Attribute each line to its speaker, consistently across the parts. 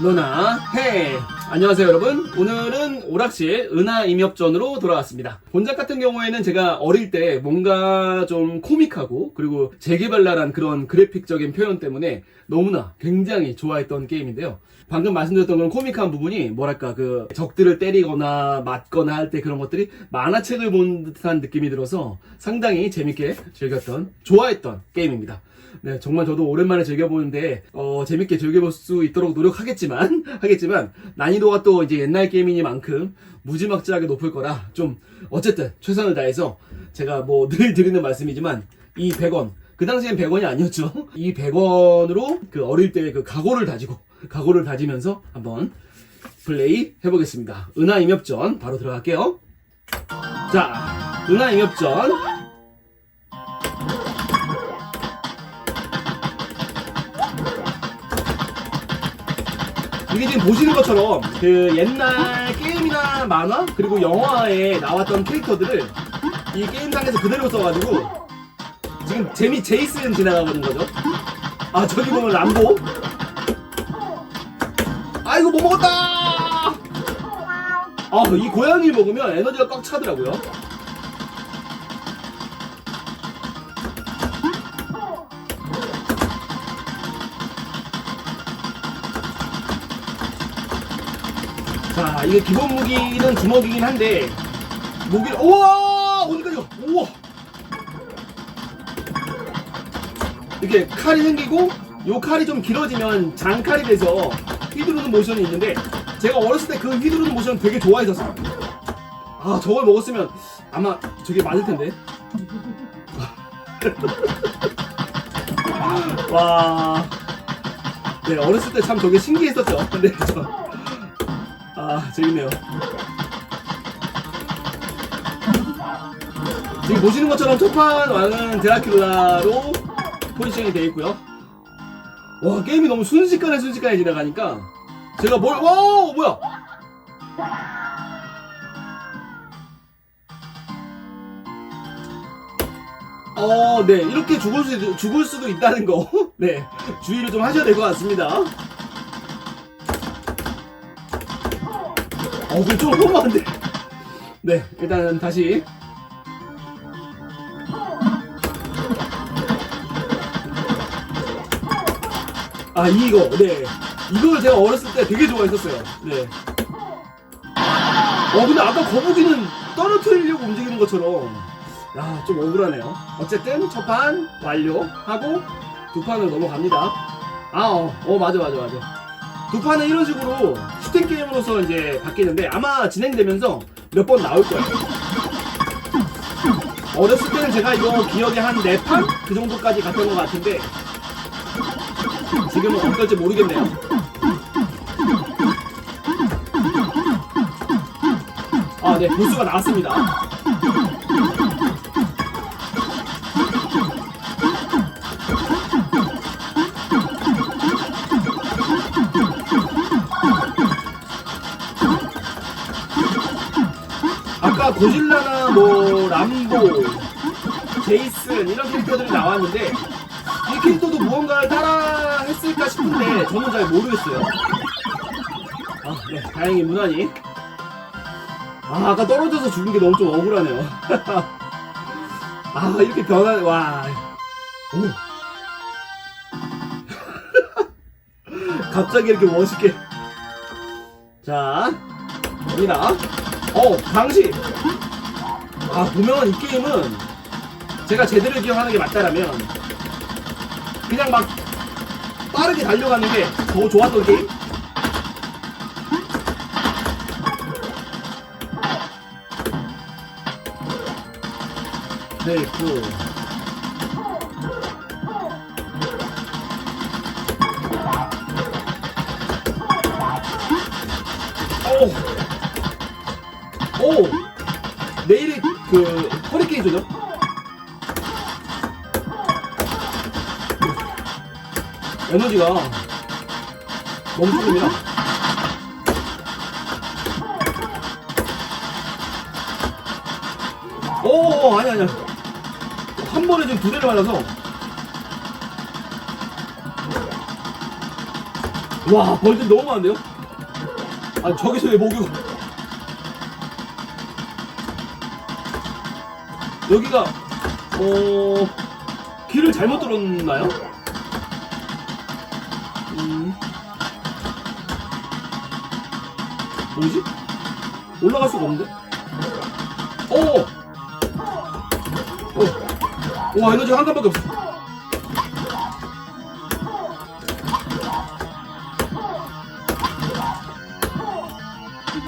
Speaker 1: 너나 해 안녕하세요 여러분. 오늘은 오락실 은하 임협전으로 돌아왔습니다. 본작 같은 경우에는 제가 어릴 때 뭔가 좀 코믹하고 그리고 재개발랄한 그런 그래픽적인 표현 때문에 너무나 굉장히 좋아했던 게임인데요. 방금 말씀드렸던 그런 코믹한 부분이 뭐랄까 그 적들을 때리거나 맞거나 할 때 그런 것들이 만화책을 본 듯한 느낌이 들어서 상당히 재밌게 즐겼던 좋아했던 게임입니다. 네, 정말 저도 오랜만에 즐겨보는데, 어, 재밌게 즐겨볼 수 있도록 노력하겠지만, 하겠지만, 난 이도가 또 이제 옛날 게임이니만큼 무지막지하게 높을 거라, 좀, 어쨌든, 최선을 다해서, 제가 뭐 늘 드리는 말씀이지만, 이 100원, 그 당시엔 100원이 아니었죠. 이 100원으로 그 어릴 때 그 각오를 다지고, 각오를 다지면서 한번 플레이 해보겠습니다. 은하 임협전, 바로 들어갈게요. 자, 은하 임협전, 이게 지금 보시는 것처럼 그 옛날 게임이나 만화 그리고 영화에 나왔던 캐릭터들을 이 게임상에서 그대로 써가지고 지금 재미 제이슨 지나가는 거죠. 아 저기 보면 람보. 아이고 못 먹었다. 아이 고양이 먹으면 에너지가 꽉 차더라고요. 자, 이게 기본 무기는 주먹이긴 한데, 무기, 우와! 어디까지가? 우와! 이렇게 칼이 생기고, 요 칼이 좀 길어지면 장칼이 돼서 휘두르는 모션이 있는데, 제가 어렸을 때 그 휘두르는 모션 되게 좋아했었어요. 아, 저걸 먹었으면 아마 저게 맞을 텐데. 와. 네, 어렸을 때 참 저게 신기했었죠. 근데 저. 아, 재밌네요. 지금 보시는 것처럼 첫판 왕은 드라큘라로 포지션이 되어 있고요. 와, 게임이 너무 순식간에 순식간에 지나가니까 제가 뭘, 와, 뭐야? 어, 네. 이렇게 죽을 수도, 죽을 수도 있다는 거. 네. 주의를 좀 하셔야 될 것 같습니다. 어, 그좀 허무한데. 네, 일단 다시. 아, 이거, 네. 이걸 제가 어렸을 때 되게 좋아했었어요. 네. 어, 근데 아까 거북이는 떨어뜨리려고 움직이는 것처럼. 야, 좀 억울하네요. 어쨌든, 첫 판 완료하고, 두 판을 넘어갑니다. 아, 어, 어, 맞아, 맞아, 맞아. 두 판은 이런 식으로 슈팅 게임으로서 이제 바뀌는데 아마 진행되면서 몇 번 나올 거예요. 어렸을 때는 제가 이거 기억에 한네 판? 그 정도까지 갔던 것 같은데 지금은 어떨지 모르겠네요. 아, 네, 보수가 나왔습니다. 제이슨 이런 캐릭터들이 나왔는데 이 캐릭터도 무언가를 따라 했을까 싶은데 저는 잘 모르겠어요. 아, 네, 다행히 무난히. 아, 아까 떨어져서 죽은 게 너무 좀 억울하네요. 아, 이렇게 변한, 와. 오. 갑자기 이렇게 멋있게. 자, 갑니다. 어, 당시. 아, 보면 이 게임은 제가 제대로 기억하는 게 맞다라면 그냥 막 빠르게 달려가는 게 더 좋았던 게임? 네, 그. 오! 허리케인조죠? 에너지가 멈추입니다. 오, 아니, 아니야. 한 번에 지금 두 대를 맞아서. 와 벌들 너무 많은데요? 아 저기서 왜 목욕 여기가 어 길을 잘못 들었나요? 음. 뭐지? 올라갈 수가 없는데? 오! 오! 와 에너지가 한 칸밖에 없어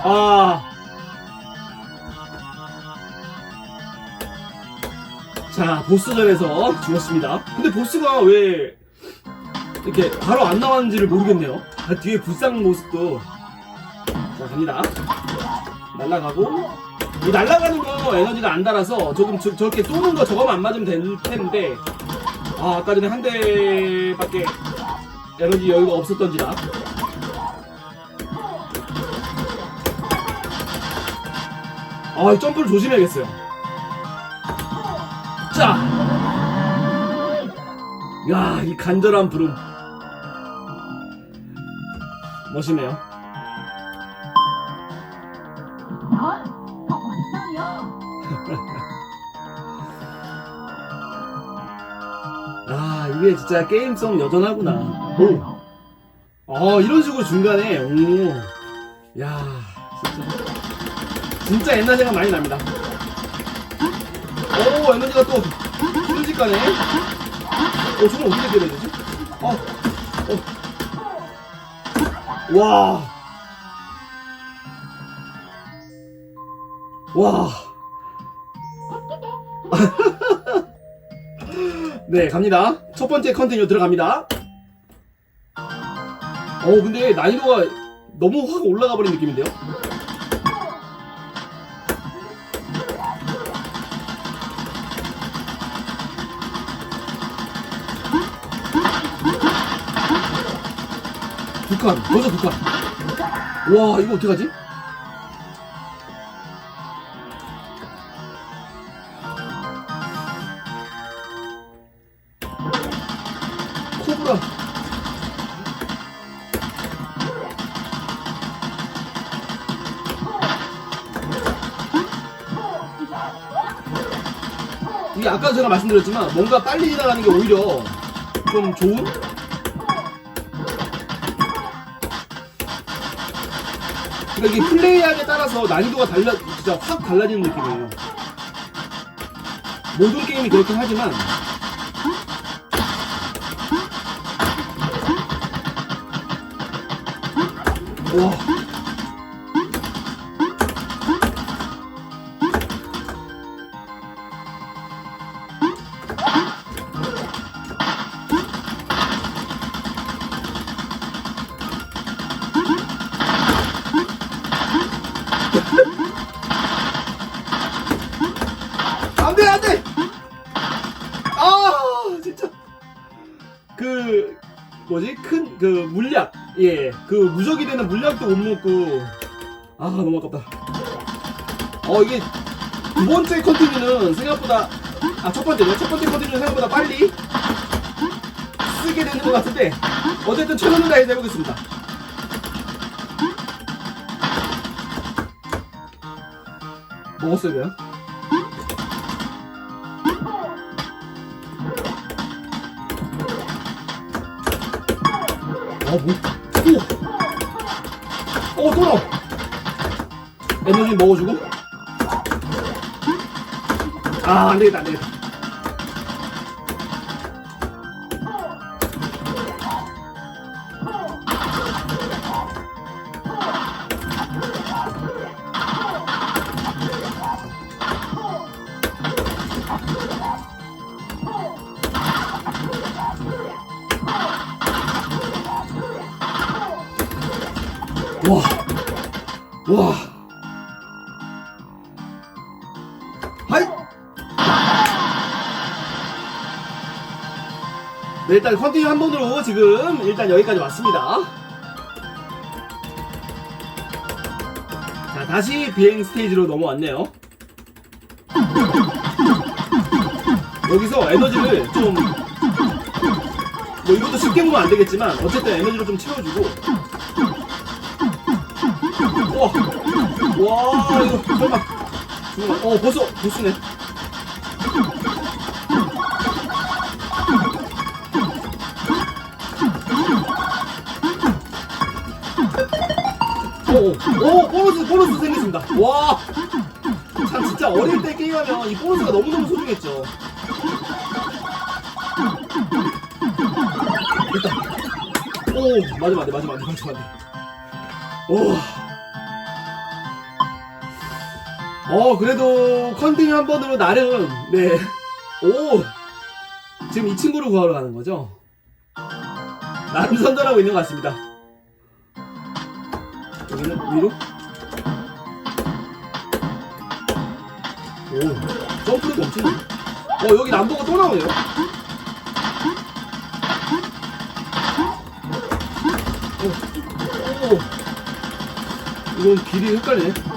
Speaker 1: 아. 자, 보스전에서 죽었습니다. 근데 보스가 왜 이렇게 바로 안 나왔는지를 모르겠네요. 아, 뒤에 불상 모습도. 자, 갑니다. 날아가고. 이 날아가는 거 에너지가 안 달아서 조금 저, 저렇게 쏘는 거 저거만 안 맞으면 될 텐데. 아, 아까 전에 한 대밖에 에너지 여유가 없었던지라. 아, 이 점프를 조심해야겠어요. 자! 야, 이 간절한 부름. 멋있네요. 아, 이게 진짜 게임성 여전하구나. 오! 아, 이런 식으로 중간에, 오. 야, 진짜. 진짜 옛날 생각 많이 납니다. 오, 에너지가 또 순식간에. 어, 저건 어떻게 때려야 되지? 어, 어. 와. 와. 네, 갑니다. 첫 번째 컨티뉴 들어갑니다. 어, 근데 난이도가 너무 확 올라가 버린 느낌인데요? 두 칸, 벌써 두 칸. 와, 이거 어떡하지? 코브라. 이게 아까 제가 말씀드렸지만 뭔가 빨리 지나가는 게 오히려 좀 좋은 이게 플레이하기에 따라서 난이도가 달라 진짜 확 달라지는 느낌이에요. 모든 게임이 그렇긴 하지만 와. 뭐지? 큰 그 물약. 예 그 무적이 되는 물약도 못 먹고. 아 너무 아깝다. 어 이게 두 번째 컨티뉴는 생각보다 아 첫 번째죠? 첫 번째 컨티뉴는 생각보다 빨리 쓰게 되는 것 같은데 어쨌든 최선을 다해서 해보겠습니다. 먹었어요 그냥 뭐? 오! 어, 또 나와! 에너지 먹어주고. 아, 안 되겠다, 안 되겠다. 네, 일단 컨티뉴 한 번으로 지금 일단 여기까지 왔습니다. 자, 다시 비행 스테이지로 넘어왔네요. 여기서 에너지를 좀 뭐 이것도 쉽게 보면 안 되겠지만 어쨌든 에너지를 좀 채워주고 와, 와 이거 설마 어 벌써 보스네 오, 오, 보너스, 보너스 생겼습니다. 와, 참 진짜 어릴 때 게임하면 이 보너스가 너무너무 소중했죠. 됐다. 오, 맞아, 맞아, 맞아, 맞아, 맞아, 맞아. 오. 어, 그래도 컨티뉴 한 번으로 나름, 네. 오. 지금 이 친구를 구하러 가는 거죠? 나름 선전하고 있는 것 같습니다. 위로? 오, 점프력이 엄청나. 어, 여기 남보가 또 나오네요. 오, 오. 이건 길이 헷갈리네.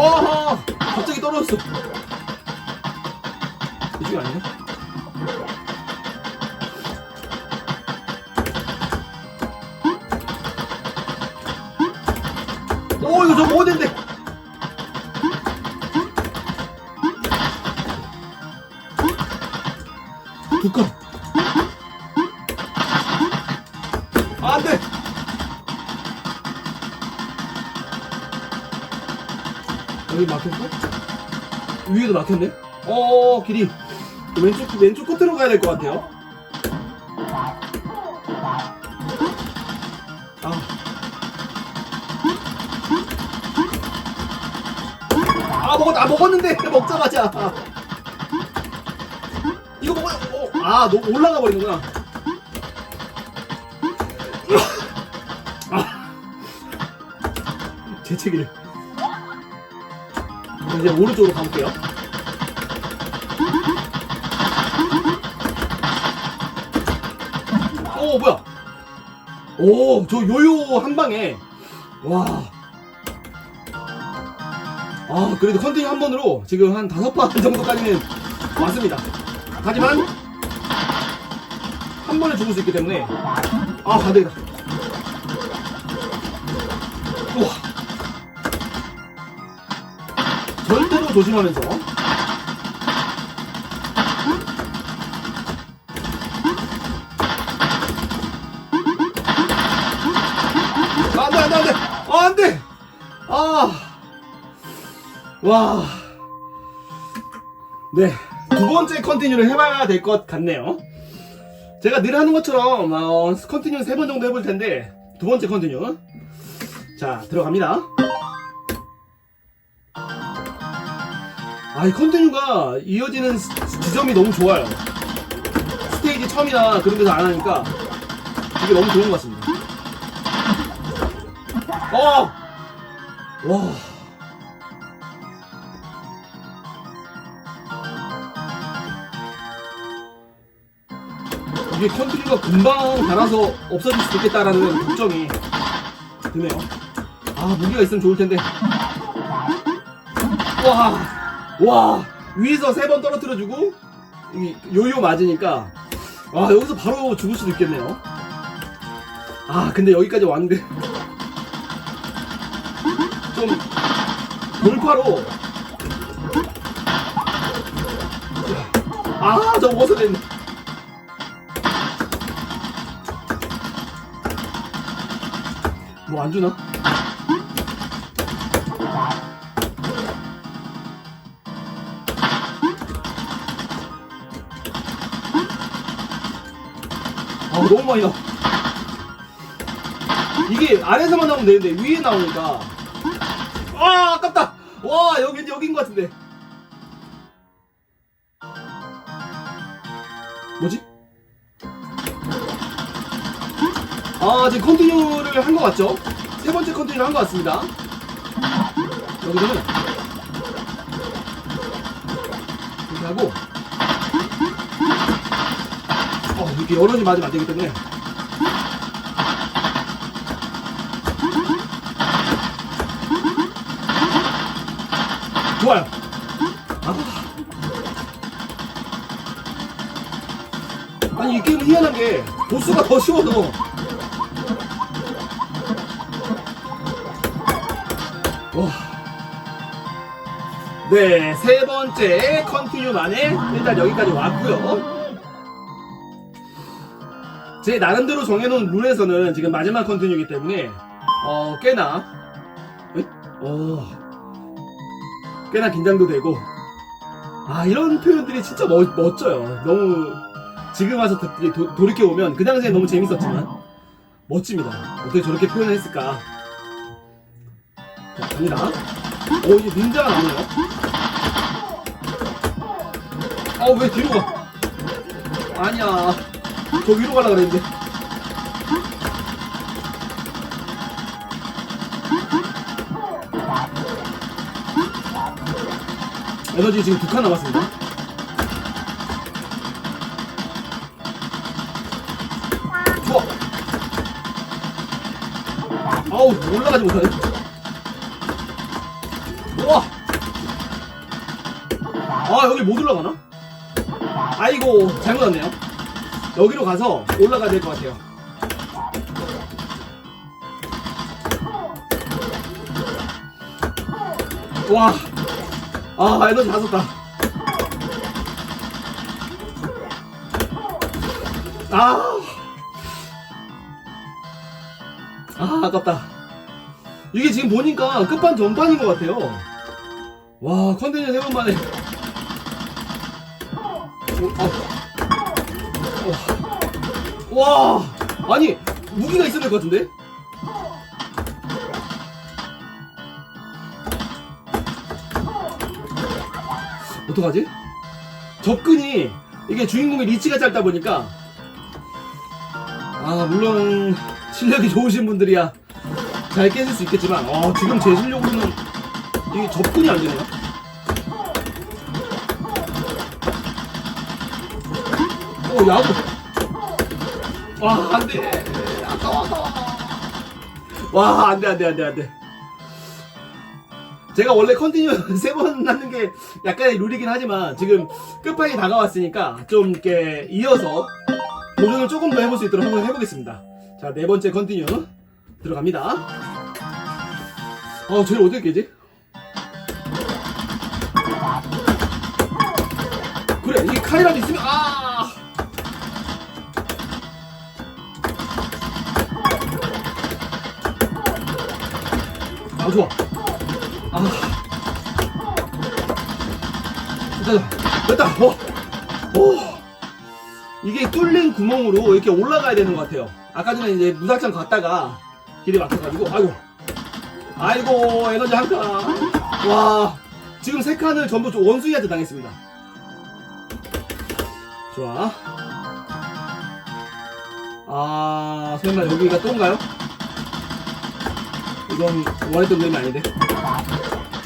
Speaker 1: 어허! 갑자기 떨어졌어. 이쪽이 아니네? 위에도 막혔네? 어, 길이. 왼쪽, 왼쪽 끝으로 가야 될 것 같아요. 아. 아, 먹었, 아, 먹었는데! 먹자마자! 이거 먹어요! 어. 아, 너 올라가 버리는구나. 아. 재채기를. 이제 오른쪽으로 가볼게요. 오, 뭐야? 오, 저 요요 한 방에. 와. 아, 그래도 컨티뉴 한 번으로 지금 한 다섯 판 정도까지는 왔습니다. 하지만, 한 번에 죽을 수 있기 때문에, 아, 안 되겠다. 절대로 조심하면서 안돼 안돼 안돼 아, 안돼 아와 네. 두 번째 컨티뉴를 해봐야 될 것 같네요. 제가 늘 하는 것처럼, 어, 컨티뉴 세 번 정도 해볼 텐데, 두 번째 컨티뉴. 자, 들어갑니다. 아, 이 컨티뉴가 이어지는 스- 지점이 너무 좋아요. 스테이지 처음이나 그런 데서 안 하니까 이게 너무 좋은 것 같습니다. 어! 와. 이게 컨티뉴가 금방 달아서 없어질 수도 있겠다라는 걱정이 드네요. 아, 무기가 있으면 좋을 텐데. 와, 와, 위에서 세 번 떨어뜨려주고, 이 요요 맞으니까, 와, 여기서 바로 죽을 수도 있겠네요. 아, 근데 여기까지 왔는데. 좀, 돌파로. 아, 저 어서 됐네. 뭐 안 주나? 너무 많이 나. 이게 아래서만 나오면 되는데 위에 나오니까 아 아깝다. 와 여기 여긴 것 같은데. 뭐지? 아 지금 컨티뉴를 한 것 같죠? 세 번째 컨티뉴를 한 것 같습니다. 여기서는 이렇게 하고 이렇게 여론이 맞으면 안 되기 때문에 좋아요 아. 니이 게임은 희한한 게 보스가 더 쉬워도 와 네, 세 번째 컨티뉴만에 일단 여기까지 왔고요. 제 나름대로 정해놓은 룰에서는 지금 마지막 컨티뉴이기 때문에 어 꽤나 에? 어 꽤나 긴장도 되고 아 이런 표현들이 진짜 멋, 멋져요. 너무 지금 와서 도, 도, 돌이켜 보면 그 당시에 너무 재밌었지만 멋집니다. 어떻게 저렇게 표현을 했을까? 자, 갑니다. 오 이제 닌자가 나오네요. 아왜 뒤로 가? 아니야. 저 위로 가라 그랬는데. 에너지 지금 두 칸 남았습니다. 좋아. 아우 올라가지 못하네. 우와. 아 여기 못 올라가나? 아이고 잘못 왔네요. 여기로 가서 올라가야 될 것 같아요. 와, 아 에너지 다 썼다. 아, 아 아깝다. 이게 지금 보니까 끝판 전판인 것 같아요. 와 컨텐츠 세번 만에. 와 아니 무기가 있어야 될 것 같은데? 어떡하지? 접근이 이게 주인공의 리치가 짧다 보니까. 아 물론 실력이 좋으신 분들이야 잘 깼을 수 있겠지만 어, 지금 제 실력으로는 이게 접근이 안 되네요. 오 야구 와 안돼. 와 안돼 안돼 안돼 안돼. 제가 원래 컨티뉴 세 번 하는 게 약간의 룰이긴 하지만 지금 끝판이 다가왔으니까 좀 이렇게 이어서 도전을 조금 더 해볼 수 있도록 한번 해보겠습니다. 자 네 번째 컨티뉴 들어갑니다. 어 쟤를 어떻게 깨지? 그래 이 칼이라도 있으면 아 아 좋아. 아. 됐다. 됐다. 어. 오 이게 뚫린 구멍으로 이렇게 올라가야 되는 것 같아요. 아까 전에 이제 무작정 갔다가 길이 막혀가지고 아이고. 아이고 에너지 한칸와. 지금 세 칸을 전부 원숭이한테 당했습니다. 좋아. 아 설마 여기가 또인가요? 이건 원했던 그림이 아닌데.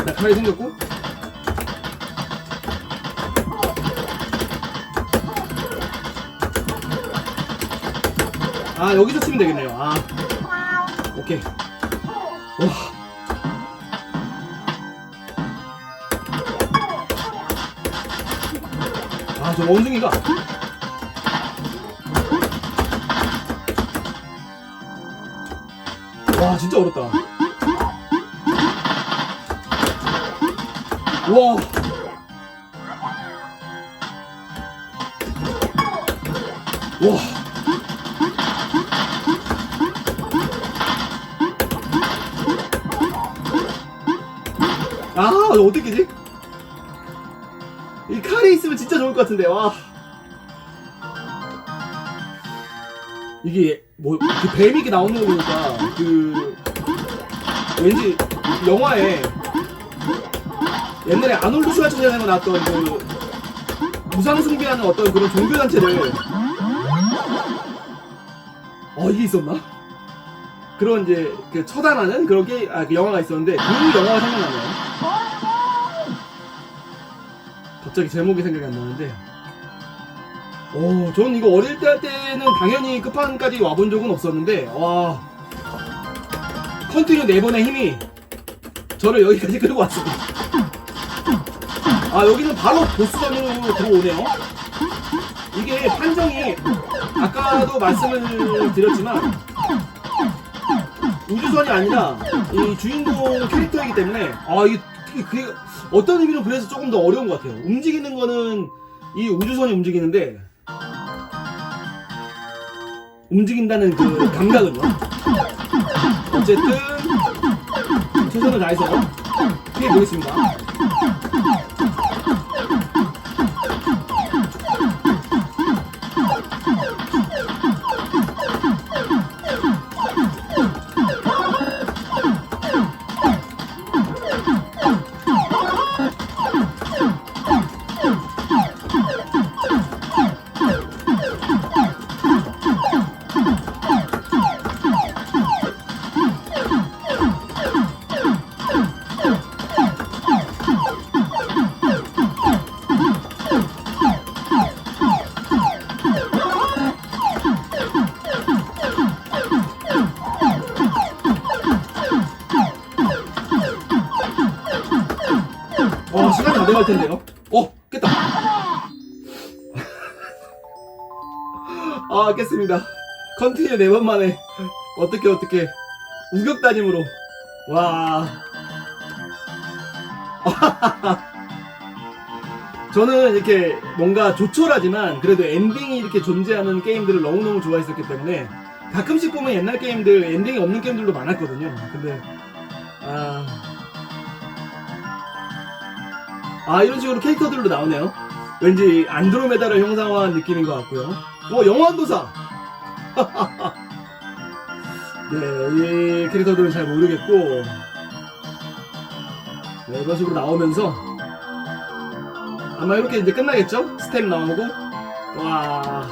Speaker 1: 나 칼이 생겼고. 아 여기서 치면 되겠네요. 아. 오케이. 와. 아, 저 원숭이가. 와, 진짜 어렵다. 와. 와. 아, 어떻게 지이 칼이 있으면 진짜 좋을 것 같은데, 와. 이게, 뭐, 그 뱀이 이렇게 나오는 거 보니까, 그, 왠지, 영화에, 옛날에 아놀드 슈와츠제네가 나왔던 그, 무상 숭배하는 어떤 그런 종교 단체를, 어, 이게 있었나? 그런 이제, 그 처단하는 그런 게, 아, 그 영화가 있었는데, 그 영화가 생각나네요. 갑자기 제목이 생각이 안 나는데. 오, 전 이거 어릴 때 할 때는 당연히 끝판까지 와본 적은 없었는데, 와. 컨티뉴 네 번의 힘이 저를 여기까지 끌고 왔습니다. 아 여기는 바로 보스전으로 들어오네요. 이게 판정이 아까도 말씀을 드렸지만 우주선이 아니라 이 주인공 캐릭터이기 때문에 아 이게 그 어떤 의미로 그래서 조금 더 어려운 것 같아요. 움직이는 거는 이 우주선이 움직이는데 움직인다는 그 감각은요. 어쨌든 최선을 다해서 피해 보겠습니다. 아 깼습니다. 컨티뉴 네 번 만에 어떻게 어떻게 우격다짐으로 와. 저는 이렇게 뭔가 조촐하지만 그래도 엔딩이 이렇게 존재하는 게임들을 너무너무 좋아했었기 때문에 가끔씩 보면 옛날 게임들 엔딩이 없는 게임들도 많았거든요. 근데 아. 아 이런 식으로 캐릭터들로 나오네요. 왠지 안드로메다를 형상화한 느낌인 것 같고요. 어 영환도사. 네, 이 캐릭터들은 잘 모르겠고 네, 이런 식으로 나오면서 아마 이렇게 이제 끝나겠죠? 스텝 나오고 와.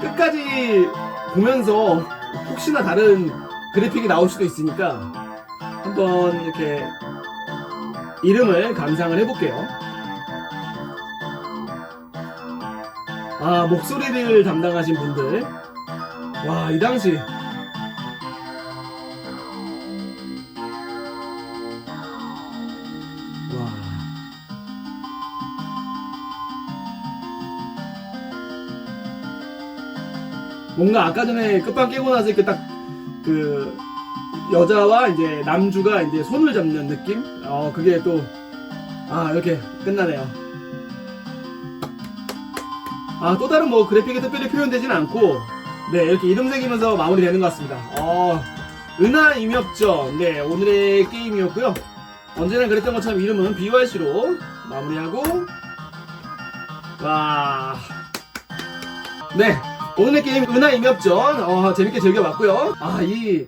Speaker 1: 끝까지 보면서 혹시나 다른 그래픽이 나올 수도 있으니까 한번 이렇게 이름을 감상을 해볼게요. 아, 목소리를 담당하신 분들. 와, 이 당시. 와. 뭔가 아까 전에 끝방 깨고 나서 이렇게 딱 그 여자와 이제 남주가 이제 손을 잡는 느낌? 어 그게 또 아 이렇게 끝나네요. 아 또 다른 뭐 그래픽이 특별히 표현되진 않고 네 이렇게 이름 새기면서 마무리되는 것 같습니다. 어 은하 임협전 네 오늘의 게임이었고요. 언제나 그랬던 것처럼 이름은 BYC로 마무리하고 와 네. 오늘의 게임 은하 임협전 어, 재밌게 즐겨봤고요. 아, 이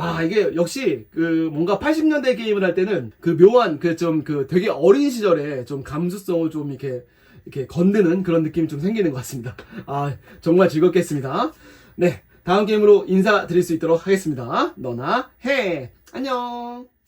Speaker 1: 아, 이게 역시 그 뭔가 80년대 게임을 할 때는 그 묘한 그좀그 되게 어린 시절에 좀 감수성을 좀 이렇게 이렇게 건드는 그런 느낌이 좀 생기는 것 같습니다. 아, 정말 즐겁겠습니다. 네. 다음 게임으로 인사드릴 수 있도록 하겠습니다. 너나 해. 안녕.